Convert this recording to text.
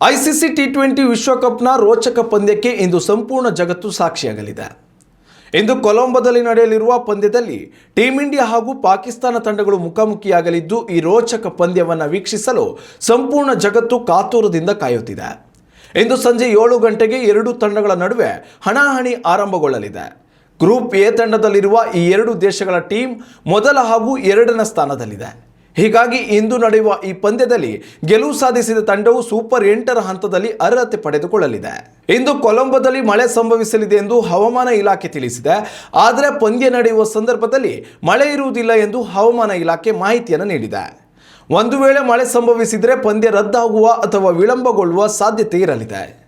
ICC T twenty ವಿಶ್ವಕಪ್ನ ರೋಚಕ ಪಂದ್ಯಕ್ಕೆ ಇಂದು ಸಂಪೂರ್ಣ ಜಗತ್ತು ಸಾಕ್ಷಿಯಾಗಲಿದೆ. ಇಂದು ಕೊಲಂಬೋದಲ್ಲಿ ನಡೆಯಲಿರುವ ಪಂದ್ಯದಲ್ಲಿ ಟೀಂ ಇಂಡಿಯಾ ಹಾಗೂ ಪಾಕಿಸ್ತಾನ ತಂಡಗಳು ಮುಖಾಮುಖಿಯಾಗಲಿದ್ದು, ಈ ರೋಚಕ ಪಂದ್ಯವನ್ನು ವೀಕ್ಷಿಸಲು ಸಂಪೂರ್ಣ ಜಗತ್ತು ಕಾತುರದಿಂದ ಕಾಯುತ್ತಿದೆ. ಇಂದು ಸಂಜೆ ಏಳು ಗಂಟೆಗೆ ಎರಡು ತಂಡಗಳ ನಡುವೆ ಹಣಾಹಣಿ ಆರಂಭಗೊಳ್ಳಲಿದೆ. ಗ್ರೂಪ್ ಎ ತಂಡದಲ್ಲಿರುವ ಈ ಎರಡು ದೇಶಗಳ ಟೀಮ್ ಮೊದಲ ಹಾಗೂ ಎರಡನೇ ಸ್ಥಾನದಲ್ಲಿದೆ. ಹೀಗಾಗಿ ಇಂದು ನಡೆಯುವ ಈ ಪಂದ್ಯದಲ್ಲಿ ಗೆಲುವು ಸಾಧಿಸಿದ ತಂಡವು ಸೂಪರ್ ಎಂಟರ ಹಂತದಲ್ಲಿ ಅರ್ಹತೆ ಪಡೆದುಕೊಳ್ಳಲಿದೆ. ಇಂದು ಕೊಲಂಬೋದಲ್ಲಿ ಮಳೆ ಸಂಭವಿಸಲಿದೆ ಎಂದು ಹವಾಮಾನ ಇಲಾಖೆ ತಿಳಿಸಿದೆ. ಆದರೆ ಪಂದ್ಯ ನಡೆಯುವ ಸಂದರ್ಭದಲ್ಲಿ ಮಳೆ ಇರುವುದಿಲ್ಲ ಎಂದು ಹವಾಮಾನ ಇಲಾಖೆ ಮಾಹಿತಿಯನ್ನು ನೀಡಿದೆ. ಒಂದು ವೇಳೆ ಮಳೆ ಸಂಭವಿಸಿದರೆ ಪಂದ್ಯ ರದ್ದಾಗುವ ಅಥವಾ ವಿಳಂಬಗೊಳ್ಳುವ ಸಾಧ್ಯತೆ ಇರಲಿದೆ.